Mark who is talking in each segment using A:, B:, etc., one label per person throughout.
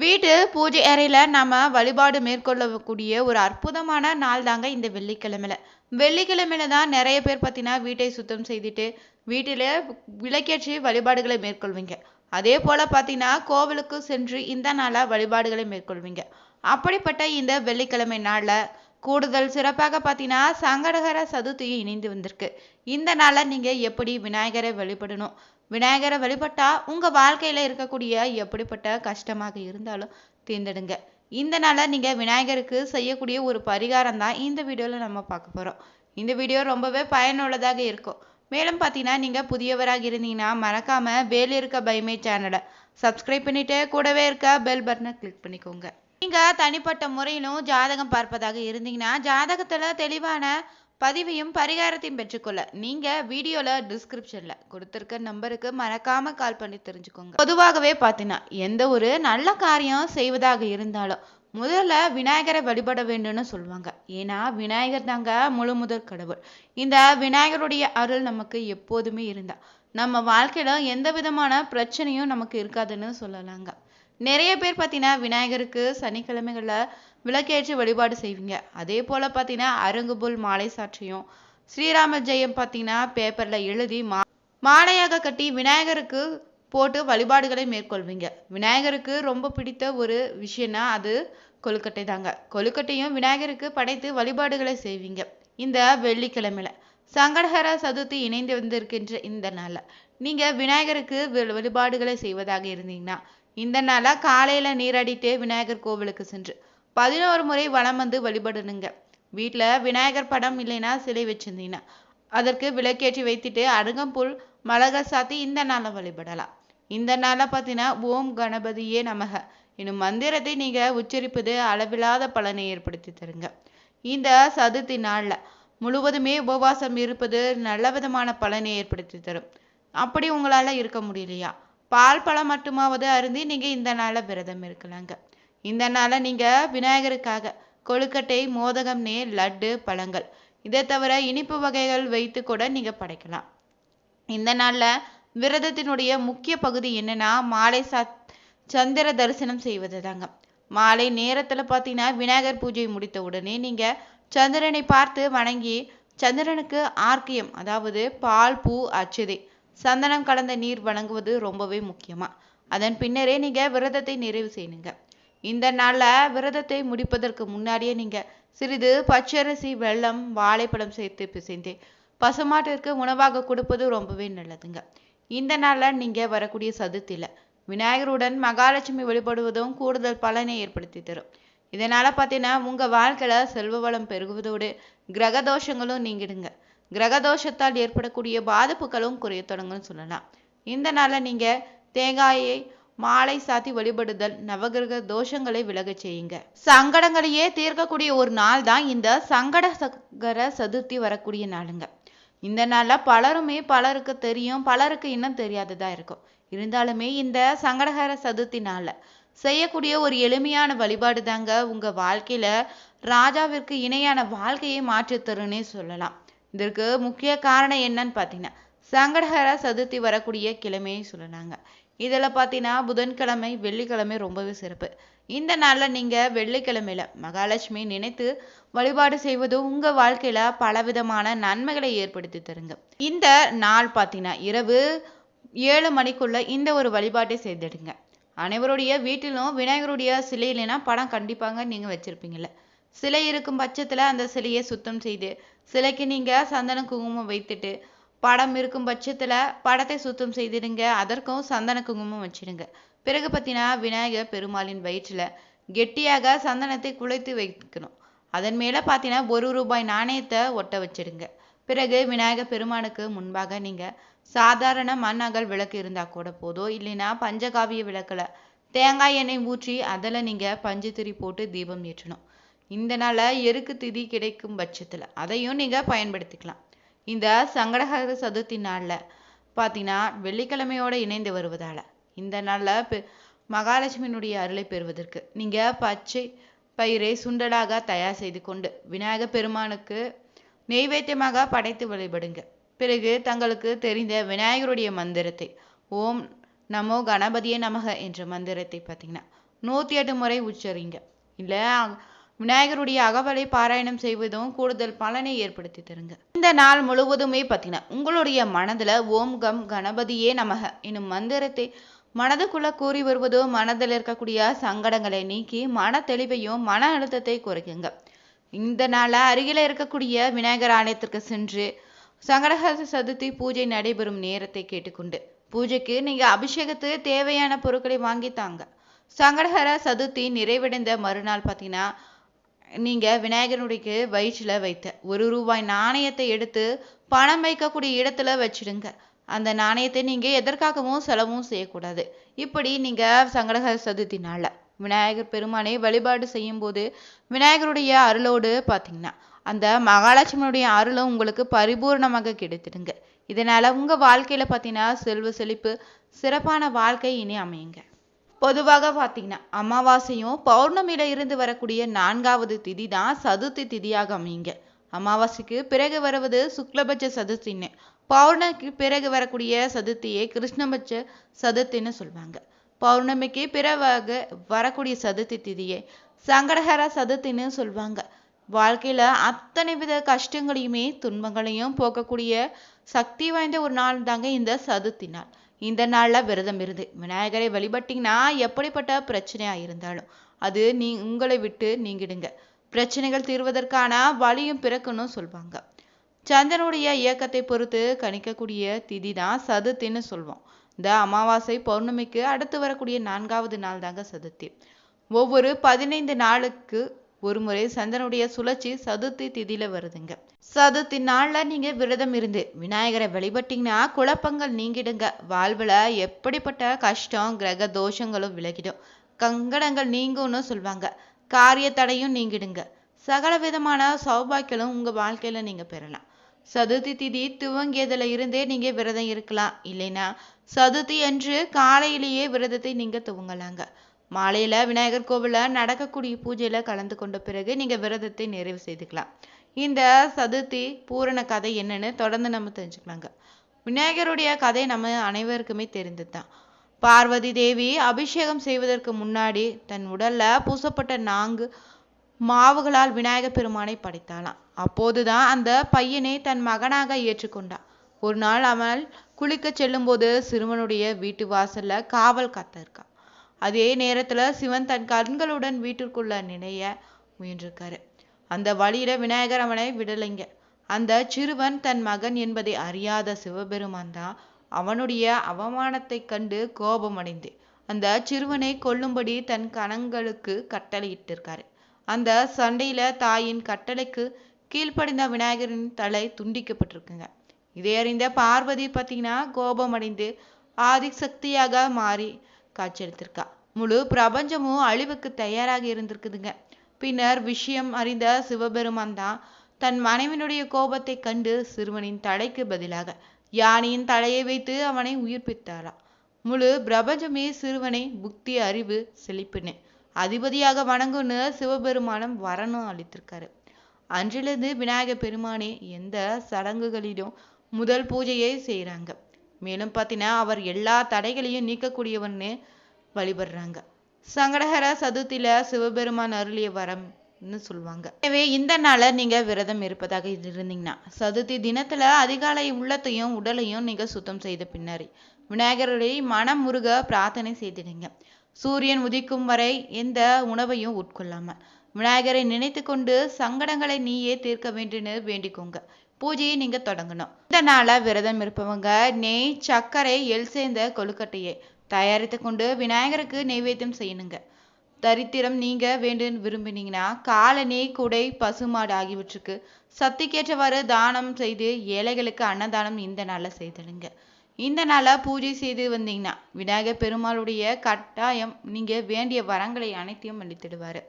A: வீட்டு பூஜை அறையில் நம்ம வழிபாடு மேற்கொள்ளக்கூடிய ஒரு அற்புதமான நாள் தாங்க இந்த வெள்ளிக்கிழமையில. வெள்ளிக்கிழமையில தான் நிறைய பேர் பார்த்தீங்கன்னா வீட்டை சுத்தம் செய்துட்டு வீட்டில் விளக்கேற்றி வழிபாடுகளை மேற்கொள்வீங்க. அதே போல் பார்த்தீங்கன்னா கோவிலுக்கு சென்று இந்த நாளாக வழிபாடுகளை மேற்கொள்வீங்க. அப்படிப்பட்ட இந்த வெள்ளிக்கிழமை நாளில் கூடுதல் சிறப்பாக பார்த்தீங்கன்னா சங்கடகர சதுர்த்தியும் இணைந்து வந்திருக்கு. இந்த நாளை நீங்கள் எப்படி விநாயகரை வழிபடணும்? விநாயகரை வழிபட்டா உங்கள் வாழ்க்கையில் இருக்கக்கூடிய எப்படிப்பட்ட கஷ்டமாக இருந்தாலும் தேர்ந்தெடுங்க. இந்த நாளில் நீங்கள் விநாயகருக்கு செய்யக்கூடிய ஒரு பரிகாரம் தான் இந்த வீடியோவில் நம்ம பார்க்க போகிறோம் இந்த வீடியோ ரொம்பவே பயனுள்ளதாக இருக்கும். மேலும் பார்த்தீங்கன்னா நீங்கள் புதியவராக இருந்தீங்கன்னா மறக்காமல் வேல் இருக்க பயமே சேனலை சப்ஸ்கிரைப் பண்ணிவிட்டு கூடவே இருக்க பெல் பட்டனை கிளிக் பண்ணிக்கோங்க. நீங்கள் தனிப்பட்ட முறையிலும் ஜாதகம் பார்ப்பதாக இருந்தீங்கன்னா ஜாதகத்தில் தெளிவான பதிவையும் பரிகாரத்தையும் பெற்றுக்கொள்ள நீங்க வீடியோல டிஸ்கிரிப்ஷன்ல கொடுத்துருக்க நம்பருக்கு மறக்காமல் கால் பண்ணி தெரிஞ்சுக்கோங்க. பொதுவாகவே பார்த்தீங்கன்னா எந்த ஒரு நல்ல காரியம் செய்வதாக இருந்தாலும் முதல்ல விநாயகரை வழிபட வேண்டும்னு சொல்லுவாங்க. ஏன்னா விநாயகர் தாங்க முழு முதற் கடவுள். இந்த விநாயகருடைய அருள் நமக்கு எப்போதுமே இருந்தா நம்ம வாழ்க்கையில எந்த விதமான பிரச்சனையும் நமக்கு இருக்காதுன்னு சொல்லலாங்க. நிறைய பேர் பார்த்தீங்கன்னா விநாயகருக்கு சனிக்கிழமைகளில் விளக்கேற்றி வழிபாடு செய்வீங்க. அதே போல் பார்த்தீங்கன்னா அருங்குபுல் மாலை சாற்றியும் ஸ்ரீராம ஜெயம் பார்த்தீங்கன்னா பேப்பரில் எழுதி மா மாலையாக கட்டி விநாயகருக்கு போட்டு வழிபாடுகளை மேற்கொள்வீங்க. விநாயகருக்கு ரொம்ப பிடித்த ஒரு விஷயம்னா அது கொழுக்கட்டை தாங்க. கொழுக்கட்டையும் விநாயகருக்கு படைத்து வழிபாடுகளை செய்வீங்க. இந்த வெள்ளிக்கிழமையில. சங்கடஹர சதுர்த்தி இணைந்து வந்திருக்கின்ற இந்த நாளில். நீங்கள் விநாயகருக்கு வழிபாடுகளை செய்வதாக இருந்தீங்கன்னா இந்த நாளாக காலையில் நீராடிட்டு விநாயகர் கோவிலுக்கு சென்று பதினோரு முறை வளம் வந்து வழிபடணுங்க. வீட்டில் விநாயகர் படம் இல்லைன்னா சிலை வச்சிருந்தீங்கன்னா அதற்கு விளக்கேற்றி வைத்துட்டு அருகம்புல் மலக சாத்தி இந்த நாளை வழிபடலாம். இந்த நாளை பார்த்தீங்கன்னா ஓம் கணபதியே நமக. என்னும் மந்திரத்தை நீங்கள் உச்சரிப்பது அளவில்லாத பலனை ஏற்படுத்தி தருங்க. இந்த சதுர்த்தி நாளில் முழுவதுமே உபவாசம் இருப்பது நல்ல விதமான பலனை ஏற்படுத்தி தரும். அப்படி உங்களால் இருக்க முடியலையா? பால் பழம் மட்டுமாவது அருந்தி நீங்கள் இந்த நாளில் விரதம் இருக்கலாங்க. இந்த நாளில் நீங்கள் விநாயகருக்காக கொழுக்கட்டை மோதகம் நேர் லட்டு பழங்கள். இதை தவிர இனிப்பு வகைகள் வைத்து கூட நீங்கள் படைக்கலாம். இந்த நாளில் விரதத்தினுடைய முக்கிய பகுதி என்னன்னா மாலை சா சந்திர தரிசனம் செய்வது தாங்க மாலை நேரத்தில் பார்த்தீங்கன்னா விநாயகர் பூஜை முடித்த உடனே நீங்கள் சந்திரனை பார்த்து வணங்கி சந்திரனுக்கு ஆர்க்கியம் அதாவது பால் பூ அச்சுதை சந்தனம் கலந்த நீர் வழங்குவது ரொம்பவே முக்கியமா. அதன் பின்னரே நீங்க விரதத்தை நிறைவு செய்யணுங்க இந்த நாள்ல விரதத்தை முடிப்பதற்கு முன்னாடியே நீங்க சிறிது பச்சரிசி வெள்ளம் வாழைப்பழம் சேர்த்து பிசைந்து பசுமாட்டிற்கு உணவாக கொடுப்பது ரொம்பவே நல்லதுங்க. இந்த நாள்ல நீங்க வரக்கூடிய சதுர்த்தியில விநாயகருடன் மகாலட்சுமி வழிபடுவதும் கூடுதல் பலனை ஏற்படுத்தி தரும். இதனால பார்த்தீங்கன்னா உங்க வாழ்க்கையில செல்வ வளம் பெருகுவதோடு கிரக தோஷங்களும் நீங்கிடுங்க. கிரகதோஷத்தால் ஏற்படக்கூடிய பாதிப்புகளும் குறைய தொடங்கும்னு சொல்லலாம். இந்த நாளில் நீங்கள் தேங்காயை மாலை சாத்தி வழிபடுதல் நவகிரக தோஷங்களை விலக செய்யுங்க. சங்கடங்களையே தீர்க்கக்கூடிய ஒரு நாள் தான் இந்த சங்கட சங்கடகர சதுர்த்தி வரக்கூடிய நாளுங்க. இந்த நாளில் பலருமே பலருக்கு தெரியும் பலருக்கு இன்னும் தெரியாததா இருக்கும். இருந்தாலுமே இந்த சங்கடகர சதுர்த்தி நாளில் செய்யக்கூடிய ஒரு எளிமையான வழிபாடு தாங்க உங்கள் வாழ்க்கையில் ராஜாவிற்கு இணையான வாழ்க்கையை மாற்றித்தருன்னே சொல்லலாம். இதற்கு முக்கிய காரணம் என்னன்னு பார்த்தீங்கன்னா சங்கடஹர சதுர்த்தி வரக்கூடிய கிழமையை சொல்லினாங்க இதில் பார்த்தீங்கன்னா புதன்கிழமை வெள்ளிக்கிழமை ரொம்பவே சிறப்பு. இந்த நாளில் நீங்கள் வெள்ளிக்கிழமையில மகாலட்சுமி நினைத்து வழிபாடு செய்வது உங்கள் வாழ்க்கையில் பலவிதமான நன்மைகளை ஏற்படுத்தி தருங்க. இந்த நாள் பார்த்தீங்கன்னா இரவு ஏழு மணிக்குள்ள இந்த ஒரு வழிபாட்டை செய்திடுங்க. அனைவருடைய வீட்டிலும் விநாயகருடைய சிலை இல்லைன்னா படம் கண்டிப்பாங்க நீங்கள் வச்சுருப்பீங்கள்ல சிலை இருக்கும் பட்சத்தில் அந்த சிலையை சுத்தம் செய்து சிலைக்கு நீங்கள் சந்தன குங்குமம் வைத்துட்டு படம் இருக்கும் பட்சத்தில் படத்தை சுத்தம் செய்திடுங்க. அதற்கும் சந்தன குங்குமம் வச்சிடுங்க. பிறகு பார்த்தீங்கன்னா விநாயகர் பெருமாளின் வயிற்றில் கெட்டியாக சந்தனத்தை குழைத்து வைக்கணும். அதன் மேலே பார்த்தீங்கன்னா ஒரு ரூபாய் நாணயத்தை ஒட்ட வச்சிடுங்க. பிறகு விநாயகர் பெருமானுக்கு முன்பாக நீங்கள் சாதாரண மண் அகல் விளக்கு இருந்தால் கூட போதும். இல்லைன்னா பஞ்சகாவிய விளக்கில் தேங்காய் எண்ணெய் ஊற்றி அதில் நீங்கள் பஞ்சு திரி போட்டு தீபம் ஏற்றணும். இந்த நாளில் எருக்கு திதி கிடைக்கும் பட்சத்தில் அதையும் நீங்கள் பயன்படுத்திக்கலாம். இந்த சங்கடகர சதுர்த்தி நாளில் பார்த்தீங்கன்னா வெள்ளிக்கிழமையோடு இணைந்து வருவதால் இந்த நாளில் பெ மகாலட்சுமியினுடைய அருளை பெறுவதற்கு நீங்கள் பச்சை பயிரை சுண்டலாக தயார் செய்து கொண்டு விநாயகர் பெருமானுக்கு நெய்வேத்தியமாக படைத்து வழிபடுங்க. பிறகு தங்களுக்கு தெரிந்த விநாயகருடைய மந்திரத்தை ஓம் நமோ கணபதியே நமக என்ற மந்திரத்தை பார்த்தீங்கன்னா நூற்றி எட்டு முறை உச்சரிங்க. இல்லை விநாயகருடைய அகவலை பாராயணம் செய்வதும் கூடுதல் பலனை ஏற்படுத்தி தருங்க. இந்த நாள் முழுவதுமே பார்த்தீங்கன்னா உங்களுடைய மனதில் ஓம் கம் கணபதியே நமக. என்னும் மந்திரத்தை மனதுக்குள்ள கூறி வருவதோ மனதில் இருக்கக்கூடிய சங்கடங்களை நீக்கி மன தெளிவையும் மன அழுத்தத்தை குறைக்குங்க. இந்த நாளில் அருகில இருக்கக்கூடிய விநாயகர் ஆலயத்திற்கு சென்று சங்கடஹர சதுர்த்தி பூஜை நடைபெறும் நேரத்தை கேட்டுக்கொண்டு பூஜைக்கு நீங்க அபிஷேகத்துக்கு தேவையான பொருட்களை வாங்கி தாங்க. சங்கடஹர சதுர்த்தி நிறைவடைந்த மறுநாள் பார்த்தீங்கன்னா நீங்க விநாயகருடைய வயிற்றுல வைத்த ஒரு ரூபாய் நாணயத்தை எடுத்து பணம் வைக்கக்கூடிய இடத்துல வச்சிடுங்க. அந்த நாணயத்தை நீங்க எதற்காகவும் செலவும் செய்யக்கூடாது. இப்படி நீங்க சங்கடகர சதுர்த்தி நாள்ல விநாயகர் பெருமானை வழிபாடு செய்யும் போது விநாயகருடைய அருளோடு பார்த்தீங்கன்னா அந்த மகாலட்சுமியுடைய அருளும் உங்களுக்கு பரிபூர்ணமாக கிடைத்திடுங்க. இதனால உங்க வாழ்க்கையில பார்த்தீங்கன்னா செல்வ செழிப்பு சிறப்பான வாழ்க்கை இனி அமையுங்க. பொதுவாக பார்த்தீங்கன்னா அமாவாசையும் பௌர்ணமியில இருந்து வரக்கூடிய நான்காவது திதி தான் சதுர்த்தி திதியாக அமையுங்க. அமாவாசைக்கு பிறகு வருவது சுக்லபட்ச சதுர்த்தின்னு. பௌர்ணமிக்கு பிறகு வரக்கூடிய சதுர்த்தியை கிருஷ்ணபட்ச சதுர்த்தின்னு சொல்லுவாங்க பௌர்ணமிக்கு பிறகு வரக்கூடிய சதுர்த்தி திதியை சங்கடஹர சதுர்த்தின்னு சொல்லுவாங்க வாழ்க்கையில அத்தனை வித கஷ்டங்களையுமே துன்பங்களையும் போக்கக்கூடிய சக்தி வாய்ந்த ஒரு நாள் தாங்க இந்த சதுர்த்தி நாள். இந்த நாள்ல விரதம் இருந்து. விநாயகரை வழிபட்டீங்கன்னா எப்படிப்பட்ட பிரச்சனையா இருந்தாலும் அது நீ உங்களை விட்டு நீங்கிடுங்க. பிரச்சனைகள் தீர்வதற்கான வழியும் பிறக்குன்னு சொல்லுவாங்க சந்திரனுடைய இயக்கத்தை பொறுத்து கணிக்கக்கூடிய திதி தான் சதுர்த்தின்னு சொல்வோம். இந்த அமாவாசை பௌர்ணமிக்கு அடுத்து வரக்கூடிய நான்காவது நாள் தாங்க சதுர்த்தி. ஒவ்வொரு பதினைந்து நாளுக்கு ஒரு முறை சந்திரனுடைய சுழற்சி சதுர்த்தி திதியில வருதுங்க. சதுர்த்தி நாள்ல நீங்க விரதம் இருந்து விநாயகரை வழிபட்டீங்கன்னா குழப்பங்கள் நீங்கிடுங்க. வாழ்வுல எப்படிப்பட்ட கஷ்டம் கிரக தோஷங்களும் விலகிடும். கங்கடங்கள் நீங்கும்னு சொல்லுவாங்க காரிய தடையும் நீங்கிடுங்க. சகல விதமான சௌபாக்கியங்களும் உங்க வாழ்க்கையில நீங்க பெறலாம். சதுர்த்தி திதி துவங்கியதுல இருந்தே நீங்க விரதம் இருக்கலாம். இல்லைன்னா சதுர்த்தி அன்று காலையிலேயே விரதத்தை நீங்க துவங்கலாங்க. மாலையில விநாயகர் கோவிலில் நடக்கக்கூடிய பூஜையில கலந்து கொண்ட பிறகு நீங்க விரதத்தை நிறைவு செய்துக்கலாம். இந்த சதுர்த்தி பூரண கதை என்னன்னு தொடர்ந்து நம்ம தெரிஞ்சுக்கலாங்க. விநாயகருடைய கதை நம்ம அனைவருக்குமே தெரிந்ததுதான். பார்வதி தேவி அபிஷேகம் செய்வதற்கு முன்னாடி தன் உடல்ல பூசப்பட்ட நான்கு மாவுகளால் விநாயகர் பெருமானை படைத்தாளாம். அப்போதுதான் அந்த பையனை தன் மகனாக ஏற்றுக்கொண்டா ஒரு நாள் அவள் குளிக்க செல்லும்போது சிறுவனுடைய வீட்டு வாசல்ல காவல் காத்த இருக்கா அதே நேரத்துல சிவன் தன் கண்களுடன் வீட்டிற்குள்ள நினைய முயன்றிருக்காரு. அந்த வழியில விநாயகர் அவனை விடலைங்க. அந்த சிறுவன் தன் மகன் என்பதை அறியாத சிவபெருமான் தான் அவனுடைய அவமானத்தை கண்டு கோபமடைந்து அந்த சிறுவனை கொல்லும்படி தன் கணங்களுக்கு கட்டளையிட்டிருக்காரு. அந்த சண்டையில தாயின் கட்டளைக்கு கீழ்ப்படிந்த விநாயகரின் தலை துண்டிக்கப்பட்டிருக்குங்க. இதை அறிந்த பார்வதி பார்த்தீங்கன்னா கோபமடைந்து ஆதிசக்தியாக மாறி காட்சியளித்திருக்கா. முழு பிரபஞ்சமும் அழிவுக்கு தயாராக இருந்திருக்குதுங்க. பின்னர் விஷயம் அறிந்த சிவபெருமான் தான் தன் மனைவினுடைய கோபத்தை கண்டு சிறுவனின் தலைக்கு பதிலாக யானையின் தலையை வைத்து அவனை உயிர்ப்பித்தாராம் முழு பிரபஞ்சமே சிறுவனை புக்தி அறிவு செழிப்புன்னு அதிபதியாக வணங்குன்னு சிவபெருமானம் வரணும் அளித்திருக்காரு. அன்றிலிருந்து விநாயகர் பெருமானே எந்த சடங்குகளிலும் முதல் பூஜையை செய்கிறாங்க மேலும் பார்த்தீங்கன்னா அவர் எல்லா தடைகளையும் நீக்கக்கூடியவன்னு வழிபடுறாங்க. சங்கடகர சதுர்த்தியில சிவபெருமான் அருளிய வரம்னு சொல்லுவாங்க எனவே இந்த நாள நீங்க விரதம் இருப்பதாக இருந்தீங்கன்னா சதுர்த்தி தினத்துல அதிகாலை உள்ளத்தையும் உடலையும் நீங்க சுத்தம் செய்த பின்னாடி விநாயகருடைய மனம் முருக பிரார்த்தனை செய்திடுங்க. சூரியன் உதிக்கும் வரை எந்த உணவையும் உட்கொள்ளாம விநாயகரை நினைத்து கொண்டு சங்கடங்களை நீயே தீர்க்க வேண்டும் வேண்டிக்கோங்க. பூஜையை நீங்க தொடங்கணும். இந்த நாள விரதம் இருப்பவங்க நெய் சர்க்கரை எள் சேர்ந்த கொழுக்கட்டையை தயாரித்து கொண்டு விநாயகருக்கு நைவேத்தியம் செய்யணுங்க. தரித்திரம் நீங்க வேண்டும் விரும்பினீங்கன்னா காலனி குடை பசுமாடு ஆகியவற்றுக்கு சக்திக்கேற்றவாறு தானம் செய்து ஏழைகளுக்கு அன்னதானம் இந்த நாளில் செய்திடுங்க. இந்த நாள பூஜை செய்து வந்தீங்கன்னா விநாயகர் பெருமாளுடைய கட்டாயம் நீங்கள் வேண்டிய வரங்களை அனைத்தையும் அளித்திடுவார்.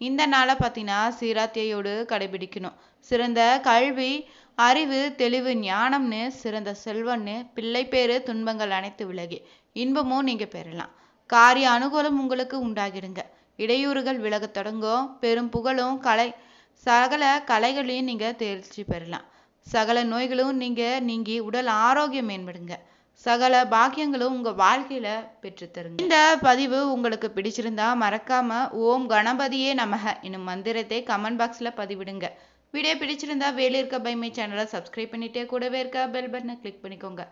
A: இந்த நாளை பார்த்தீங்கன்னா சீராத்தியோடு கடைபிடிக்கணும். சிறந்த கல்வி அறிவு தெளிவு ஞானம்னு சிறந்த செல்வன்னு பிள்ளை பேரு துன்பங்கள் அனைத்து விலகி இன்பமும் நீங்கள் பெறலாம். காரிய அனுகூலம் உங்களுக்கு உண்டாகிடுங்க. இடையூறுகள் விலகத் தொடங்கும். பெரும் புகழும் கலை சகல கலைகளையும் நீங்கள் தேர்ச்சி பெறலாம். சகல நோய்களும் நீங்க நீங்கி உடல் ஆரோக்கியம் மேம்படுங்க. சகல பாக்கியங்களும் உங்க வாழ்க்கையில பெற்றுத்தருங்க. இந்த பதிவு உங்களுக்கு பிடிச்சிருந்தா மறக்காம ஓம் கணபதியே நமக என்னும் மந்திரத்தை கமெண்ட் பாக்ஸ்ல பதிவிடுங்க. வீடியோ பிடிச்சிருந்தா வேலை இருக்க பைமை சேனலை சப்ஸ்கிரைப் பண்ணிட்டே கூடவே இருக்க பெல் பட்டனை கிளிக் பண்ணிக்கோங்க.